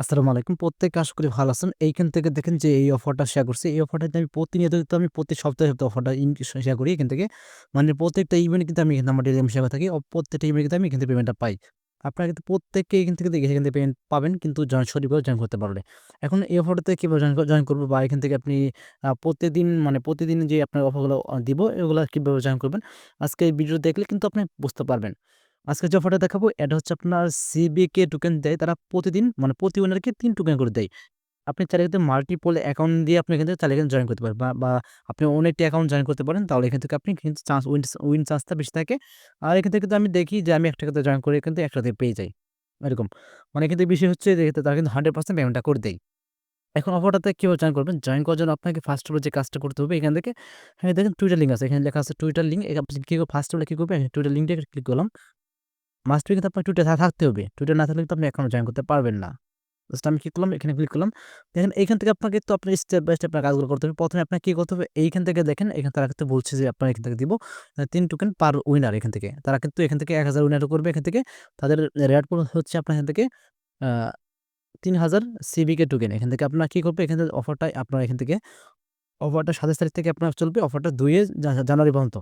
আসসালামু আলাইকুম। প্রত্যেকে আশা করি ভালো আছেন। এইখান থেকে দেখেন যে এই অফারটা শেয়ার করছি। এই অফারটাতে আমি প্রতিনিয়ত আমি প্রতি সপ্তাহে, সপ্তাহে অফারটা শেয়ার করি এখান থেকে। মানে প্রত্যেকটা ইভেন্টে কিন্তু আমি এখানে আমার ডেইলি শেয়ার করে থাকি। প্রত্যেকটা ইভেন্ট কিন্তু আমি এখান থেকে পেমেন্টটা পাই। আপনারা কিন্তু প্রত্যেককে এখান থেকে দেখে এখান থেকে পেমেন্ট পাবেন কিন্তু জয়েন সঠিকভাবে জয়েন করতে পারলে। এখন এই অফারটাতে কীভাবে জয়েন জয়েন করব বা এখান থেকে আপনি প্রতিদিন মানে প্রতিদিন যে আপনার অফারগুলো দিব এগুলো কীভাবে জয়েন করবেন আজকে এই ভিডিও দেখলে কিন্তু আপনি বুঝতে পারবেন। আজকে যে অফারটা দেখাবো এটা হচ্ছে আপনার সিবিকে টোকেন দেয় তারা প্রতিদিন মানে প্রতি ওনারকে তিন টোকেন করে দেয়। আপনি চাইলে কিন্তু মাল্টিপল অ্যাকাউন্ট দিয়ে আপনি এখান থেকে চাইলে এখানে জয়েন করতে পারেন বা, আপনি অনেকটি অ্যাকাউন্ট জয়েন করতে পারেন তাহলে এখান থেকে আপনি কিন্তু চান্স উইন উইন চান্সটা বেশি থাকে। আর এখান থেকে কিন্তু আমি দেখি যে আমি একটাতে জয়েন করে কিন্তু একটাতে পেয়ে যাই। এরকম। মানে কিন্তু বিষয় হচ্ছে যে তারা কিন্তু 100% পেমেন্টটা করে দেয়। এখন অফারটাতে কীভাবে জয়েন করবেন? জয়েন করার জন্য আপনাকে ফার্স্ট অফ অল যে কাজটা করতে হবে এখান থেকে হ্যাঁ, দেখেন টুইটার লিঙ্ক আছে। এখানে লেখা আছে টুইটার লিঙ্ক। আপনি কি ফার্স্ট অফ অল কি করবেন? টুইটার লিঙ্কটা ক্লিক করলাম। মাস্ট কিন্তু আপনার টুইটার থাকতে হবে। টুইটার না থাকলে কিন্তু আপনি অ্যাকাউন্ট জয়েন করতে পারবেন না। জাস্ট আমি কি করলাম? এখানে ক্লিক করলাম। দেখেন, এইখান থেকে আপনাকে তো আপনার স্টেপ বাই স্টেপ কাজগুলো করতে হবে। ১ম এ আপনাকে কি করতে হবে? এইখান থেকে দেখেন, এখানে তারা কিন্তু বলছে যে আপনার এখান থেকে দিব তিন ৩ টোকেন পার উইনার এখান থেকে। তারা কিন্তু এখান থেকে ১০০০ উইনারও করবে এখান থেকে। তাদের পুল হচ্ছে আপনার এখান থেকে আ ৩০০০ সিবিকে টোকেন। এখান থেকে আপনার কী করবে? এখান থেকে অফারটা আপনার এখান থেকে অফারটা ২৭ তারিখ থেকে আপনার চলবে। অফারটা দুইয়ে জানুয়ারি পর্যন্ত।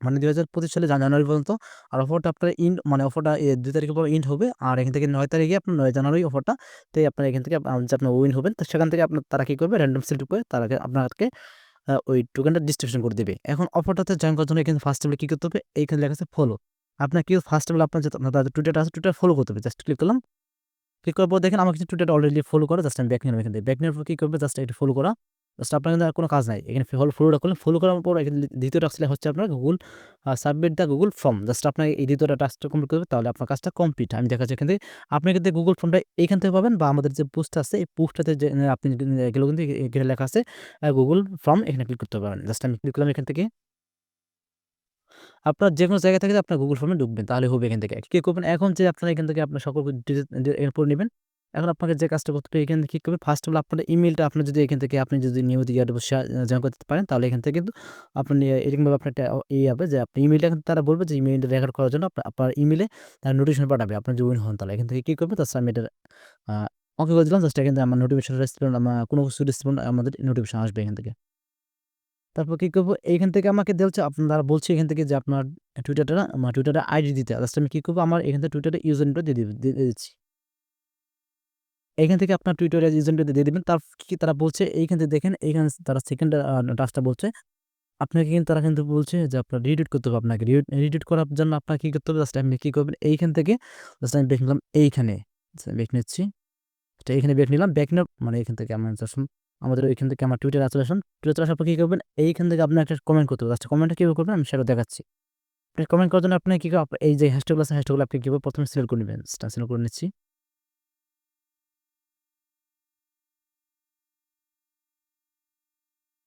মানে ২০২৫ সালে জানুয়ারি পর্যন্ত। আর অফারটা আপনার ইন্ড মানে অফারটা দুই ২ তারিখের পর ইন্ড হবে। আর এখান থেকে নয় তারিখে আপনার ৯ জানুয়ারি অফারটা তে আপনার এখান থেকে যে আপনার উইন হবেন, তো সেখান থেকে আপনার তারা কী করবে? র‍্যান্ডম সিলেক্ট করে তারা আপনাকে ওই টোকেনটা ডিস্ট্রিবিউশন করে দেবে এখন অফারটাতে জয়েন করার জন্য এখানে ফার্স্ট অফ কী করতে হবে? এইখানে লেখা আছে ফলো। আপনার কি ফার্স্ট অল আপনার তাদের টুইটারটা আছে টুইটার ফলো করতে হবে। জাস্ট ক্লিক করলাম। ক্লিক করার পর দেখেন, আমার কিছু টুইটারটা অলরেডি ফলো করা। জাস্ট আমি ব্যাক নিলাম এখান থেকে। ব্যাক নেওয়ার পর কী করবে? জাস্ট একটু ফলো করা। জাস্ট আপনার কিন্তু আর কোনো কাজ নাই। এখানে ফলো ফলোটা করলেন। ফলো করার পর এখানে দ্বিতীয় টাস্কটা হচ্ছে আপনার Google submit the Google form. Just আপনার এই দ্বিতীয়টা টাস্কটা কমপ্লিট করবে, তাহলে আপনার কাজটা কমপ্লিট। আমি দেখাচ্ছি এখান থেকে। আপনি কিন্তু গুগল ফর্মটা এইখান থেকে পাবেন বা আমাদের যে পোস্ট আছে, এই পোস্টটাতে যে আপনি এগুলো কিন্তু এখানে লেখা আছে গুগল ফর্ম এখানে ক্লিক করতে পারবেন। জাস্ট আমি ক্লিক করলাম এখান থেকে। আপনার যে কোনো জায়গা থেকে আপনার গুগল ফর্মে ঢুকবেন, তাহলে হবে এখান থেকে। কী করবেন? এখন যে আপনারা এখান থেকে আপনার সকল এরপর নিবেন। এখন আপনাকে যে কাজটা করতে হবে, এখান থেকে কী করবে ফার্স্ট অফ অল আপনার ইমেইলটা আপনি যদি এখান থেকে, আপনি যদি নিয়মিত ইয়ার শেয়ার জয়েন করতে পারেন, তাহলে এখান থেকে কিন্তু আপনি এরকমভাবে আপনার একটা ইয়ে হবে যে আপনি ইমেলটা তারা বলবে যে ইমেলটা রেকর্ড করার জন্য আপনা, আপনার ইমেলে তারা নোটিফিকেশন পাঠাবে। আপনার উইন হন, তাহলে এখান থেকে কী করবে জাস্ট আমি এটা ওকে করে দিলাম। জাস্ট এখান থেকে আমার নোটিফিকেশন রেসপন্ড আমা কোনো কিছু রেসপন্ড আমাদের নোটিফিকেশন আসবে এখান থেকে। তারপর কী করব? এইখান থেকে আমাকে দেলছে আপনারা বলছে এখান থেকে যে আপনার টুইটারটা আমার টুইটারে আইডি দিতে। জাস্ট আমি কী করব আমার এখান থেকে টুইটারে ইউজার দিব, দিয়ে দিচ্ছি। এইখান থেকে আপনার টুইটারে নেমটা দিয়ে দিবেন। তার কি তারা বলছে, এইখান থেকে দেখেন, এইখানে তারা সেকেন্ড টাস্কটা বলছে। আপনাকে কিন্তু তারা কিন্তু বলছে যে আপনার রিডিট করতে হবে আপনাকে। রিডিট করার জন্য আপনার কী করতে হবে? জাস্ট আপনি কী করবেন? এইখান থেকে জাস্ট আমি ব্যাক নিলাম এইখানে। ব্যাক নিচ্ছি। তো এইখানে বেক নিলাম। ব্যাক নেওয়ার মানে এখান থেকে আমার আমাদের এখান থেকে আমার টুইটার চলে আসুন। টুইটারে আসার পর কি করবেন? এইখান থেকে আপনার একটা কমেন্ট করতে হবে। জাস্ট কমেন্টটা কীভাবে করবেন আমি সেটা দেখাচ্ছি। আপনি কমেন্ট করার জন্য আপনি কি? এই যে হ্যাশট্যাগুলো আছে হ্যাশট্যাগুলো আপনি কীভাবে ১ম এ সিলেক্ট করে নিবেন। জাস্ট সিলেক্ট করে নিচ্ছি।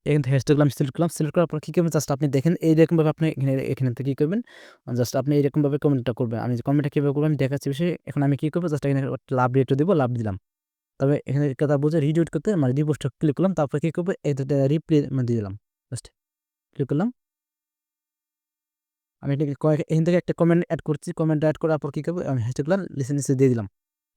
এখান থেকে হ্যাশট্যাগুলো আমি সিলেক্ট করলাম। সিলেক্ট করার পর কী করবেন? জাস্ট আপনি দেখেন এইরকমভাবে আপনি এখানে এখানে থেকে কি করবেন? জাস্ট আপনি এরকমভাবে কমেন্টটা করবেন। আমি কমেন্টটা কীভাবে করব আমি দেখাচ্ছি বিষয়। এখন আমি কী করব? জাস্ট এখানে লাভ রিয়েক্ট দিব, লাভ দিলাম। তবে এখানে কথা বলছে রিটুইট করতে মানে রিপোস্টে ক্লিক করলাম। তারপর কী করব? এই দুটা রিপ্লে মানে দিয়ে দিলাম। জাস্ট ক্লিক করলাম। আমি এটা এখান থেকে একটা কমেন্ট অ্যাড করছি। কমেন্ট অ্যাড করার পর কী করব? আমি হ্যাশট্যাগুলো নিচে, নিচে দিয়ে দিলাম।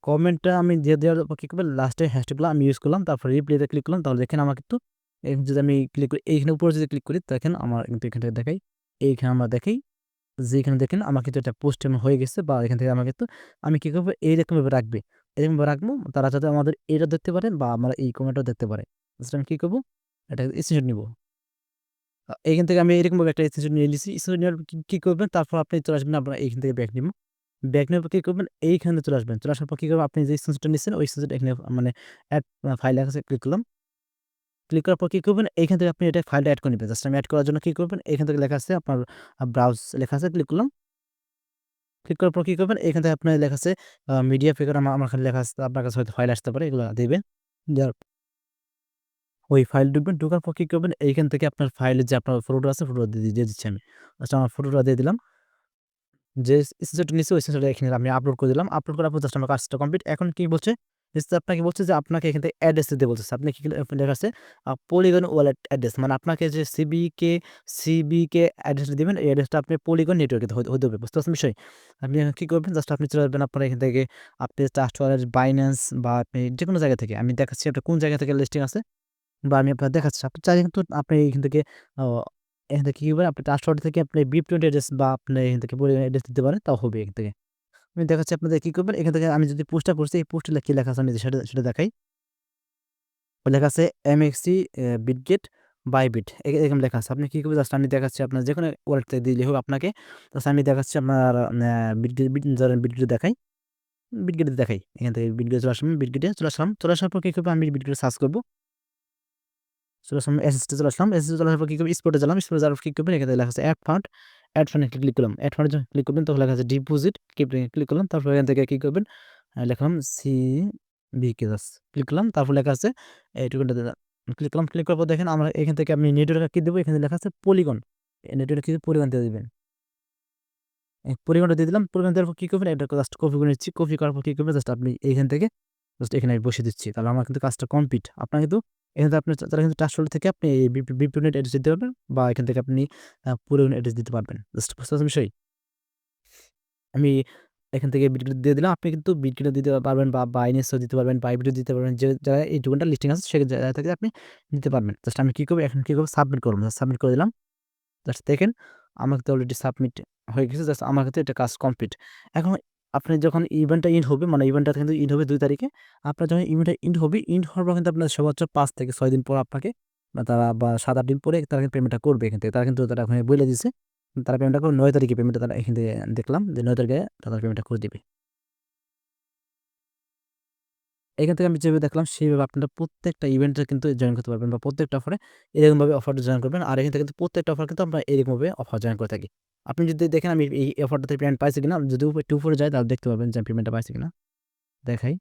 কমেন্টটা আমি দিয়ে দেওয়ার পর কী করবেন? লাস্টে হ্যাশট্যাগুলো আমি ইউজ করলাম। তারপর রিপ্লেতে ক্লিক করলাম। তাহলে দেখেন আমার কিন্তু এখানে যদি আমি ক্লিক করি এইখানে উপরে যদি ক্লিক করি দেখেন আমার কিন্তু এখান থেকে দেখাই। এইখানে আমরা দেখাই যে এখানে দেখেন আমার কিন্তু একটা পোস্ট হয়ে গেছে বা এখান থেকে আমার কিন্তু আমি কি করব? এইরকমভাবে রাখবে। এরকমভাবে রাখব তারা যাতে আমাদের এটা দেখতে পারে বা আমরা এই কমেন্টটাও দেখতে পারে। জাস্ট আমি কী করব এটা স্ক্রিনশট নিব। এইখান থেকে আমি এরকমভাবে একটা স্ক্রিনশট নিয়ে নিছি। স্ক্রিনশট নেওয়ার কি, করবেন? তারপর আপনি চলে আসবেন আপনার এইখান থেকে ব্যাক নিব। ব্যাক নেওয়ার পর কী করবেন? এইখানে চলে আসবেন। চলে আসার পর কী করবেন? আপনি যে স্ক্রিনশটটা নিচ্ছেন ওই স্ক্রিনশট এখানে মানে এড ফাইল আছে ক্লিক করলাম। ক্লিক করার পর কী করবেন? এইখান থেকে আপনি এটা ফাইলটা অ্যাড করে নেবেন জাস্ট আমি অ্যাড করার জন্য কী করবেন? এখান থেকে লেখা আছে আপনার ব্রাউজ লেখা আছে ক্লিক করলাম। ক্লিক করার পর কী করবেন? এখান থেকে আপনার লেখা আছে মিডিয়া ফিগার আমা আমার এখানে লেখা আছে, আপনার কাছে হয়তো ফাইল আসতে পারে, এগুলো দেবেন দেওয়ার ওই ফাইল ঢুকবেন। ঢোকার পর কী করবেন? এইখান থেকে আপনার ফাইলের যে আপনার ফটোটা আছে ফটোটা দিয়ে দিয়ে দিচ্ছি আমি। জাস্ট আমার ফটোটা দিয়ে দিলাম। যে স্ক্রিনশটটা নিছি ওই স্ক্রিনশটটা এখানে আমি আপলোড করে দিলাম। আপলোড করার পর জাস্ট আমার কাজটা কমপ্লিট। এখন কী বলছে? জাস্ট আপনাকে বলছে যে আপনাকে এখান থেকে অ্যাড্রেস দিতে বলছে আপনি কি লেখা আছে পলিগন ওয়ালেট অ্যাড্রেস মানে আপনাকে যে সিবিকে সিবিকে অ্যাড্রেসটা দিবেন এই অ্যাড্রেসটা আপনি পলিগন নেটওয়ার্কে হইতে হবে। বুঝতে পারছেন বিষয়? আপনি কি করবেন জাস্ট আপনি চলে আসবেন আপনার এখান থেকে আপনি ট্রাস্ট ওয়ালেট, বাইন্যান্স বা আপনি যে কোনো জায়গা থেকে আমি দেখাচ্ছি আপনার কোন জায়গা থেকে লিস্টিং আছে বা আমি আপনার দেখাচ্ছি। আপনি চাই কিন্তু আপনি এখান থেকে এখান থেকে কী করবেন আপনি ট্রাস্ট ওয়ালেট থেকে আপনি BIP20 অ্যাড্রেস বা আপনি এখান থেকে পলিগন অ্যাড্রেস দিতে পারেন তাও হবে এখান থেকে। আমি দেখাচ্ছি আপনাদের কী করবেন এখান থেকে আমি যদি পোস্টটা করছি এই পোস্টে কি লেখা আছে আমি সেটা সেটা দেখাই। লেখা আছে এমএক্সি এ বিটগেট বাই বিট এরকম লেখা আছে। আপনি কি করবেন জাস্ট আমি দেখাচ্ছি আপনার যেকোনো ওয়ালেট থেকে দিলেই হবে আপনাকে। জাস্ট আমি দেখাচ্ছি আপনার বিটগেট বিট বিটগেট দেখাই। বিটগেটে দেখাই। এখান থেকে বিটগেটে চলে আসলাম, বিটগেটে চলে আসলাম। চলে আসার পর কী করব আমি বিটগেটে সার্চ করব চলে আসলাম এসএসতে চলে আসলাম। এসএসতে চলে আসার পর কী করব স্পটে গেলাম। স্পটে যাওয়ার কি করবেন এখানে লেখা আছে add fund, add fund click করলাম। এড ফান্ডে যখন ক্লিক করবেন, তখন লেখা আছে ডিপোজিট ক্লিক করলাম। তারপর এখান থেকে কি করবেন লিখলাম সিবিকে জাস্ট ক্লিক করলাম। তারপর লেখা আছে এইটুকুনটা ক্লিক করলাম। ক্লিক করার পর দেখেন আমরা এখান থেকে আমি নেটওয়ার্ক কি দেবো এখানে লেখা আছে পলিগন। নেটওয়ার্কে পলিগন দিয়ে দিবেন। পরিমাণটা দিয়ে দিলাম। পরিমাণ দেওয়ার পর কি করবেন এটা জাস্ট কপি করে নিচ্ছি। কপি করার পর কি করবেন জাস্ট আপনি এইখান থেকে জাস্ট এখানে বসিয়ে দিচ্ছি। তাহলে আমার কিন্তু কাজটা কমপ্লিট। আপনার কিন্তু এখান থেকে আপনি তারা কিন্তু ট্রাস্ট থেকে আপনি BIP20 অ্যাড্রেস দিতে পারবেন বা এখান থেকে আপনি পুরো অ্যাড্রেস দিতে পারবেন। জাস্ট বুঝতে পারছেন বিষয়? আমি এখান থেকে বিটগেট দিয়ে দিলাম। আপনি কিন্তু বিটগেটও দিতে পারবেন বা বাইন্যান্সও দিতে পারবেন, বাইবিটও দিতে পারবেন। যে জায়গায় এই টোকেনটা লিস্টিং আছে সেই জায়গা থেকে আপনি দিতে পারবেন। জাস্ট আমি কী করব এখন কী করব সাবমিট করব। সাবমিট করে দিলাম। জাস্ট দেখেন আমার তো অলরেডি সাবমিট হয়ে গেছে। জাস্ট আমার ক্ষেত্রে এটা কাজ কমপ্লিট। এখন আপনি যখন ইভেন্টটা ইন্ড হবে মানে ইভেন্টটা কিন্তু ইন্ড হবে দুই তারিখে। আপনার যখন ইভেন্টটা ইন্ড হবে, ইন্ড হওয়ার পর কিন্তু আপনার সর্বোচ্চ পাঁচ থেকে ছয় দিন পর আপনাকে বা তারা বা ৭-৮ দিন পরে তারা কিন্তু পেমেন্টটা করবে এখান থেকে। তারা কিন্তু তারা ওখানে বলে দিছে। তারা পেমেন্টটা করবে নয় তারিখে পেমেন্টটা তারা এখান থেকে দেখলাম যে নয় তারিখে তারা পেমেন্টটা করে দিবে। এখান থেকে আমি যেভাবে দেখলাম, সেইভাবে আপনারা প্রত্যেকটা ইভেন্টে কিন্তু জয়েন করতে পারবেন বা প্রত্যেকটা অফারে এরকমভাবে অফারটা জয়েন করবেন। আর এখান থেকে কিন্তু প্রত্যেকটা অফার কিন্তু আমরা এরকমভাবে অফার জয়েন করে থাকি। আপনি যদি দেখেন, আমি এই অফারটাতে পেমেন্ট পাইছি কিনা, যদি টু উপরে যাই তাহলে দেখতে পারবেন যে আমি পেমেন্টটা পাইছি কিনা। দেখাই।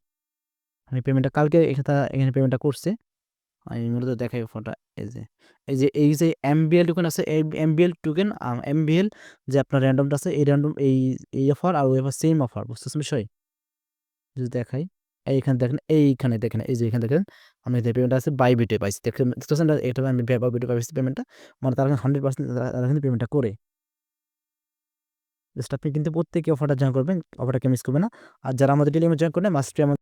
আমি পেমেন্টটা কালকে এখানে এখানে পেমেন্টটা করছে। আমি মূলত দেখাই অফারটা এই যে এই যে এই যে এমবিএল টোকেন আছে, এই এমবিএল টোকেন এমবিএল যে আপনার র‍্যান্ডমটা আছে, এই র‍্যান্ডম এই এই অফার আর ওই অফার সেম অফার বুঝতেছেন বিষয়? যদি দেখাই এইখানে দেখেন এইখানে দেখেন, এই যে এখানে দেখেন, আমি যে পেমেন্টটা আছে বাই বিটে পাইছি। দেখেন এটা আমি বাই বিটে পাইছি পেমেন্টটা। মানে তারা 100% তারা কিন্তু পেমেন্টটা করে। জাস্ট আপনি কিন্তু প্রত্যেকে অফারটা জয়েন করবেন। অফারটাকে মিস করবে না। আর যারা আমাদের টেলিগ্রামে জয়েন করবেন মাস্ট বি আমা